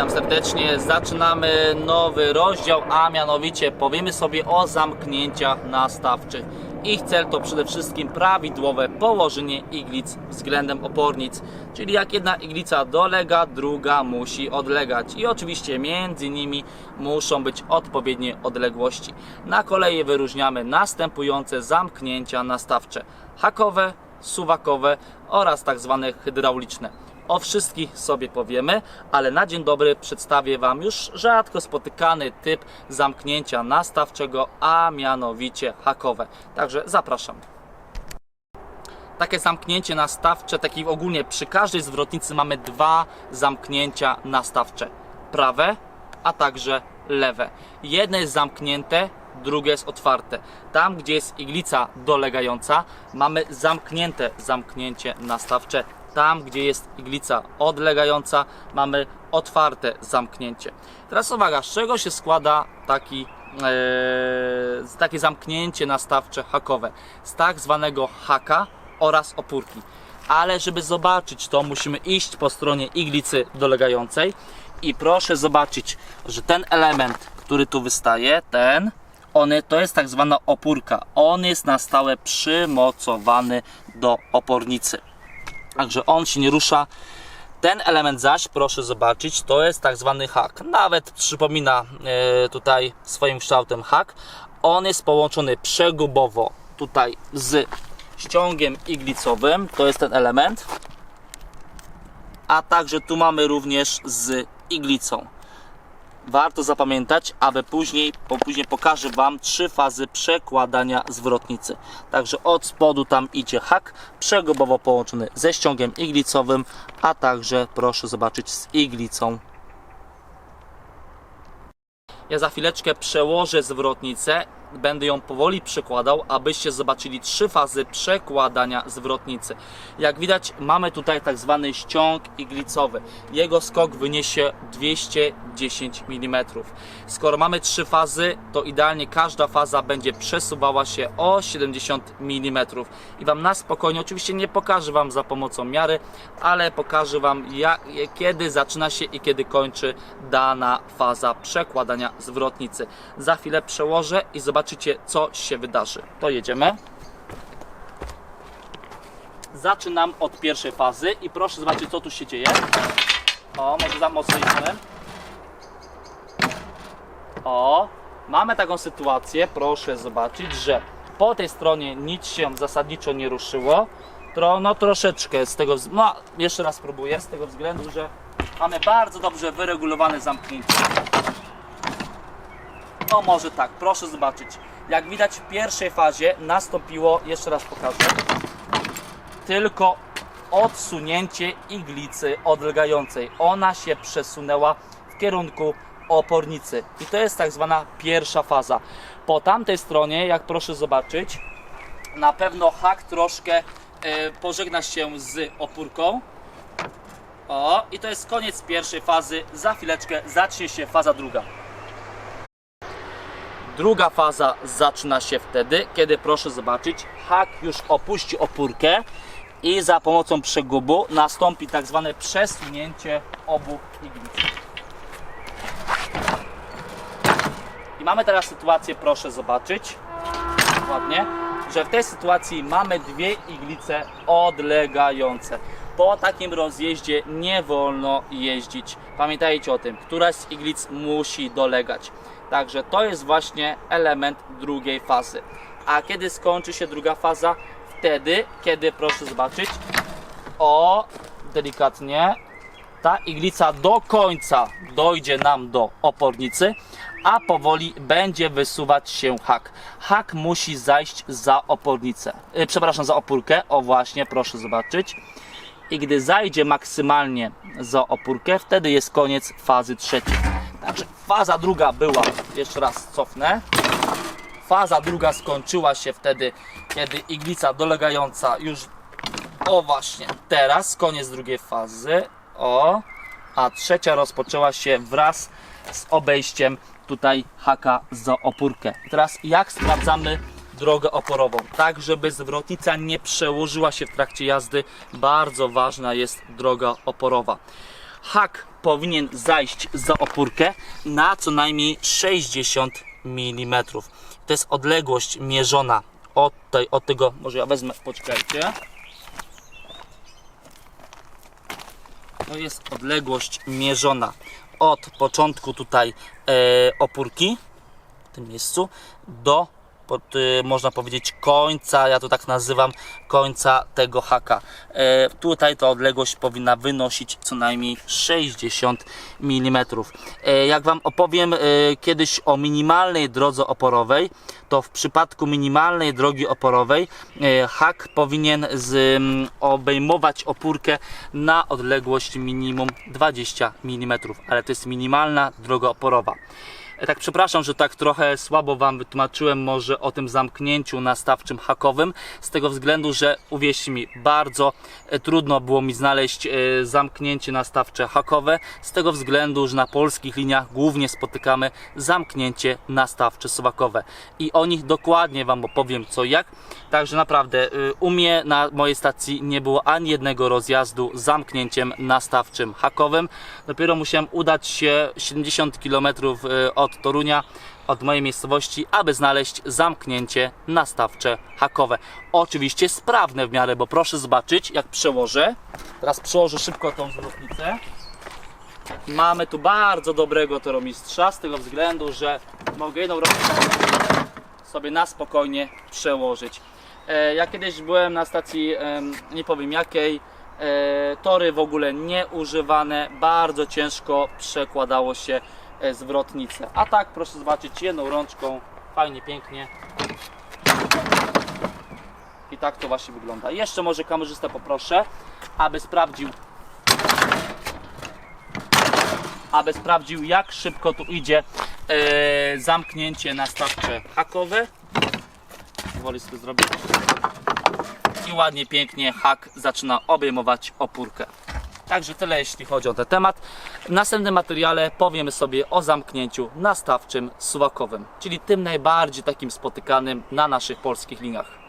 Witam serdecznie. Zaczynamy nowy rozdział, a mianowicie powiemy sobie o zamknięciach nastawczych. Ich cel to przede wszystkim prawidłowe położenie iglic względem opornic, czyli jak jedna iglica dolega, druga musi odlegać i oczywiście między nimi muszą być odpowiednie odległości. Na kolei wyróżniamy następujące zamknięcia nastawcze: hakowe, suwakowe oraz tak zwane hydrauliczne. O wszystkich sobie powiemy, ale na dzień dobry przedstawię Wam już rzadko spotykany typ zamknięcia nastawczego, a mianowicie hakowe. Także zapraszam. Takie zamknięcie nastawcze, taki ogólnie przy każdej zwrotnicy mamy dwa zamknięcia nastawcze. Prawe, a także lewe. Jedno jest zamknięte, drugie jest otwarte. Tam, gdzie jest iglica dolegająca, mamy zamknięte zamknięcie nastawcze. Tam, gdzie jest iglica odlegająca, mamy otwarte zamknięcie. Teraz uwaga, z czego się składa taki, e, takie zamknięcie nastawcze hakowe? Z tak zwanego haka oraz opórki. Ale żeby zobaczyć to, musimy iść po stronie iglicy dolegającej i proszę zobaczyć, że ten element, który tu wystaje, ten, on, to jest tak zwana opórka. On jest na stałe przymocowany do opornicy. Także on się nie rusza. Ten element zaś, proszę zobaczyć, to jest tak zwany hak. Nawet przypomina e, tutaj swoim kształtem hak. On jest połączony przegubowo tutaj z ściągiem iglicowym. To jest ten element. A także tu mamy również z iglicą. Warto zapamiętać, aby później, bo później pokażę Wam trzy fazy przekładania zwrotnicy. Także od spodu tam idzie hak przegubowo połączony ze ściągiem iglicowym, a także proszę zobaczyć z iglicą. Ja za chwileczkę przełożę zwrotnicę, będę ją powoli przekładał, abyście zobaczyli trzy fazy przekładania zwrotnicy. Jak widać, mamy tutaj tak zwany ściąg iglicowy. Jego skok wyniesie 210 mm. Skoro mamy trzy fazy, to idealnie każda faza będzie przesuwała się o 70 mm. I Wam na spokojnie, oczywiście nie pokażę Wam za pomocą miary, ale pokażę Wam jak, kiedy zaczyna się i kiedy kończy dana faza przekładania zwrotnicy. Za chwilę przełożę i zobaczycie co się wydarzy. To jedziemy. Zaczynam od pierwszej fazy i proszę zobaczyć co tu się dzieje. O, może za mocno idziemy. O, mamy taką sytuację, proszę zobaczyć, że po tej stronie nic się zasadniczo nie ruszyło. Tro, no troszeczkę z tego, no jeszcze raz spróbuję, z tego względu, że mamy bardzo dobrze wyregulowane zamknięcie. O może tak, proszę zobaczyć. Jak widać w pierwszej fazie nastąpiło, jeszcze raz pokażę, tylko odsunięcie iglicy odlegającej. Ona się przesunęła w kierunku opornicy. I to jest tak zwana pierwsza faza. Po tamtej stronie, jak proszę zobaczyć, na pewno hak troszkę e, pożegna się z opórką. O, i to jest koniec pierwszej fazy. Za chwileczkę zacznie się faza druga. Druga faza zaczyna się wtedy, kiedy proszę zobaczyć, hak już opuści opórkę i za pomocą przegubu nastąpi tak zwane przesunięcie obu iglic. I mamy teraz sytuację, proszę zobaczyć, ładnie, że w tej sytuacji mamy dwie iglice odlegające. Po takim rozjeździe nie wolno jeździć. Pamiętajcie o tym, któraś z iglic musi dolegać. Także to jest właśnie element drugiej fazy. A kiedy skończy się druga faza? Wtedy, kiedy proszę zobaczyć, o delikatnie ta iglica do końca dojdzie nam do opornicy, a powoli będzie wysuwać się hak. Hak musi zajść za opornicę, e, przepraszam, za opórkę. O właśnie, proszę zobaczyć. I gdy zajdzie maksymalnie za opórkę, wtedy jest koniec fazy trzeciej. Także faza druga była, jeszcze raz cofnę. Faza druga skończyła się wtedy, kiedy iglica dolegająca już o właśnie, teraz koniec drugiej fazy. O, a trzecia rozpoczęła się wraz z obejściem tutaj haka za opórkę. Teraz jak sprawdzamy drogę oporową? Tak, żeby zwrotnica nie przełożyła się w trakcie jazdy, bardzo ważna jest droga oporowa. hak powinien zajść za opórkę na co najmniej 60 mm. To jest odległość mierzona od, tej, od tego, może ja wezmę, poczekajcie. To jest odległość mierzona od początku tutaj e, opórki w tym miejscu do pod, y, można powiedzieć końca, ja to tak nazywam, końca tego haka. E, tutaj ta odległość powinna wynosić co najmniej 60 mm. E, jak Wam opowiem e, kiedyś o minimalnej drodze oporowej, to w przypadku minimalnej drogi oporowej hak powinien z, obejmować opórkę na odległość minimum 20 mm, ale to jest minimalna droga oporowa. E, Tak, przepraszam, że tak trochę słabo Wam wytłumaczyłem może o tym zamknięciu nastawczym hakowym, z tego względu, że uwierzcie mi, bardzo e, trudno było mi znaleźć e, zamknięcie nastawcze hakowe, z tego względu, że na polskich liniach głównie spotykamy zamknięcie nastawcze suwakowe. I o nich dokładnie Wam opowiem co jak, także naprawdę y, u mnie na mojej stacji nie było ani jednego rozjazdu z zamknięciem nastawczym hakowym, dopiero musiałem udać się 70 km od Torunia, od mojej miejscowości, aby znaleźć zamknięcie nastawcze hakowe. Oczywiście sprawne w miarę, bo proszę zobaczyć, jak przełożę. Teraz przełożę szybko tą zwrotnicę. Mamy tu bardzo dobrego toromistrza, z tego względu, że mogę jedną rączką sobie na spokojnie przełożyć. E, Ja kiedyś byłem na stacji, nie powiem jakiej, e, tory w ogóle nieużywane, bardzo ciężko przekładało się e, zwrotnice. A tak, proszę zobaczyć, jedną rączką, fajnie, pięknie. I tak to właśnie wygląda. Jeszcze może kamerzystę poproszę, aby sprawdził, aby sprawdził jak szybko tu idzie e, zamknięcie nastawcze hakowe. Woli sobie zrobić. I ładnie, pięknie hak zaczyna obejmować opórkę. Także tyle jeśli chodzi o ten temat. W następnym materiale powiemy sobie o zamknięciu nastawczym suwakowym, czyli tym najbardziej takim spotykanym na naszych polskich liniach.